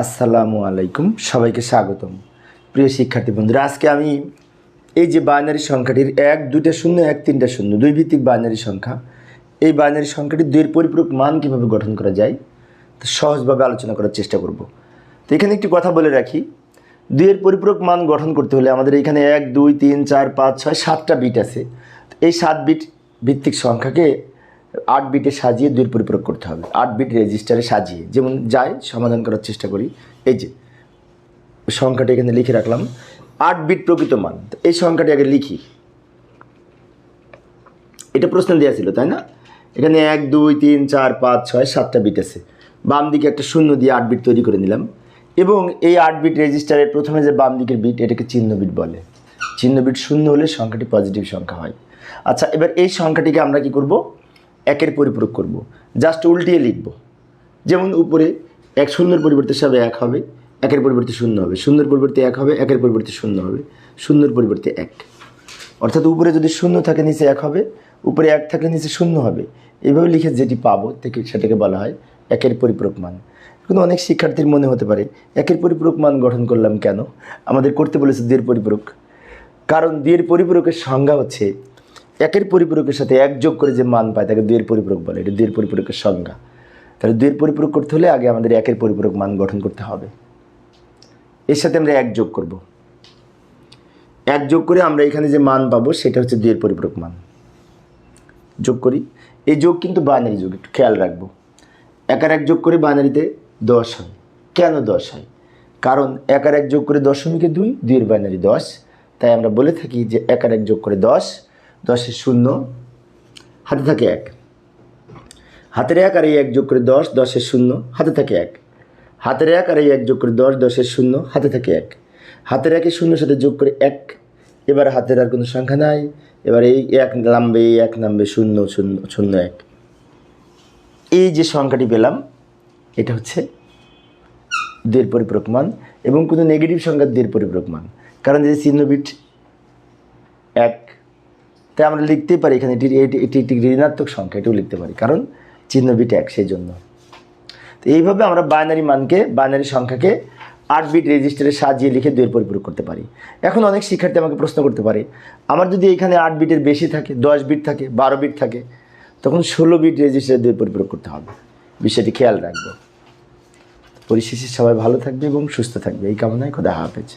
আসসালামু আলাইকুম, সবাইকে স্বাগতম। প্রিয় শিক্ষার্থী বন্ধুরা, আজকে আমি এই যে বাইনারি সংখ্যাটির এক, দুইটা শূন্য, এক, তিনটা শূন্য, দুই ভিত্তিক বাইনারি সংখ্যা, এই বাইনারি সংখ্যাটির দুইয়ের পরিপূরক মান কীভাবে গঠন করা যায়, তো সহজভাবে আলোচনা করার চেষ্টা করব। তো এখানে একটি কথা বলে রাখি, দুইয়ের পরিপূরক মান গঠন করতে হলে আমাদের এখানে এক, দুই, তিন, চার, পাঁচ, ছয়, সাতটা বিট আছে। এই সাত বিট ভিত্তিক সংখ্যাকে আট বিটে সাজিয়ে দুইয়ের পরিপূরক করতে হবে। আট বিট রেজিস্টারে সাজিয়ে, যেমন যায়, সমাধান করার চেষ্টা করি। এই যে, সংখ্যাটা এখানে লিখে রাখলাম। আট বিট প্রকৃত মান। এই সংখ্যাটি আগে লিখি। এটা প্রশ্ন দেওয়া ছিল, তাই না? এখানে এক, দুই, তিন, চার, পাঁচ, ছয়, সাতটা বিট আছে। বাম দিকে একটা শূন্য দিয়ে আট বিট তৈরি করে নিলাম। এবং এই আট বিট রেজিস্টারের প্রথমে যে বাম দিকের বিট, এটাকে চিহ্ন বিট বলে। চিহ্ন বিট শূন্য হলে সংখ্যাটি পজিটিভ সংখ্যা হয়। আচ্ছা এবার এই সংখ্যাটিকে আমরা কি করব? একের পরিপূরক করব। জাস্ট উল্টিয়ে লিখব। যেমন উপরে এক শূন্যের পরিবর্তে সব এক হবে, একের পরিবর্তে শূন্য হবে। শূন্যের পরিবর্তে এক হবে, একের পরিবর্তে শূন্য হবে। শূন্যের পরিবর্তে এক। অর্থাৎ উপরে যদি শূন্য থাকে, নিচে এক হবে। উপরে এক থাকলে নিচে শূন্য হবে। এইভাবে লিখে যেটি পাবো, থেকে সেটাকে বলা হয় একের পরিপূরক মান। কিন্তু অনেক শিক্ষার্থীর মনে হতে পারে, একের পরিপূরক মান গঠন করলাম কেন? আমাদের করতে বলেছে দের পরিপূরক। কারণ দুইয়ের পরিপূরকের সংজ্ঞা হচ্ছে একের পরিপূরকের সাথে এক যোগ করে যে মান পায়, তাকে দুইয়ের পরিপূরক বলে। এটা দুইয়ের পরিপূরকের সংজ্ঞা। তাহলে দুইয়ের পরিপূরক করতে হলে আগে আমাদের একের পরিপূরক মান গঠন করতে হবে। এর সাথে আমরা এক যোগ করব। এক যোগ করে আমরা এখানে যে মান পাবো, সেটা হচ্ছে দুইয়ের পরিপূরক মান। যোগ করি। এই যোগ কিন্তু বাইনারি যোগ, একটু খেয়াল রাখব। একার এক যোগ করে বাইনারিতে দশ হয়। কেন দশ হয়? কারণ একার এক যোগ করে দশমিকে দুই? দুইয়ের বাইনারি দশ। তাই আমরা বলে থাকি যে একার এক যোগ করে দশ দশের শূন্য। হাতে থাকে এক। হাতের এক আর এই এক যোগ করে দশ, দশের শূন্য, হাতে থাকে এক। হাতের এক আর এই এক যোগ করে দশ, দশের শূন্য, হাতে থাকে এক। হাতের একের শূন্যর সাথে যোগ করে এক। এবার হাতের আর কোনো সংখ্যা নাই। এবার এই এক নামবে, এই এক নামবে, শূন্য শূন্য শূন্য, এক। এই যে সংখ্যাটি পেলাম, এটা হচ্ছে দের পরিপূরক মান এবং কোনো নেগেটিভ সংখ্যার দের পরিপূরক মান। কারণ যে চিহ্নবিট এক তাই আমরা লিখতেই পারি এখানে এটি একটি ঋণাত্মক সংখ্যা, এটিও লিখতে পারি, কারণ চিহ্ন বিট এক, সেই জন্য। তো এইভাবে আমরা বাইনারি মানকে বাইনারি সংখ্যাকে আট বিট রেজিস্টারে সাজিয়ে লিখে দুইয়ের পরিপূরক করতে পারি। এখন অনেক শিক্ষার্থী আমাকে প্রশ্ন করতে পারে, আমার যদি এখানে আট বিটের বেশি থাকে, দশ বিট থাকে, বারো বিট থাকে, তখন ষোলো বিট রেজিস্টারে দুইয়ের পরিপূরক করতে হবে। বিষয়টি খেয়াল রাখব। পরিশেষে সবাই ভালো থাকবে এবং সুস্থ থাকবে। এই কামনায় খোদা হাফেজ।